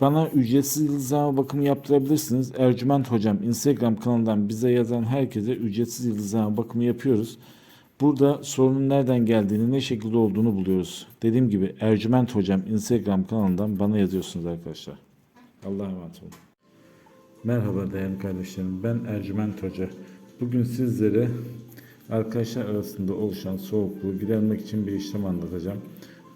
bana ücretsiz yıldızlama bakımı yaptırabilirsiniz. Ercüment Hocam Instagram kanalından bize yazan herkese ücretsiz yıldızlama bakımı yapıyoruz. Burada sorunun nereden geldiğini, ne şekilde olduğunu buluyoruz. Dediğim gibi Ercüment Hocam Instagram kanalından bana yazıyorsunuz arkadaşlar. Allah'a emanet olun. Merhaba değerli kardeşlerim. Ben Ercüment Hoca. Bugün sizlere arkadaşlar arasında oluşan soğukluğu gidermek için bir işlem anlatacağım.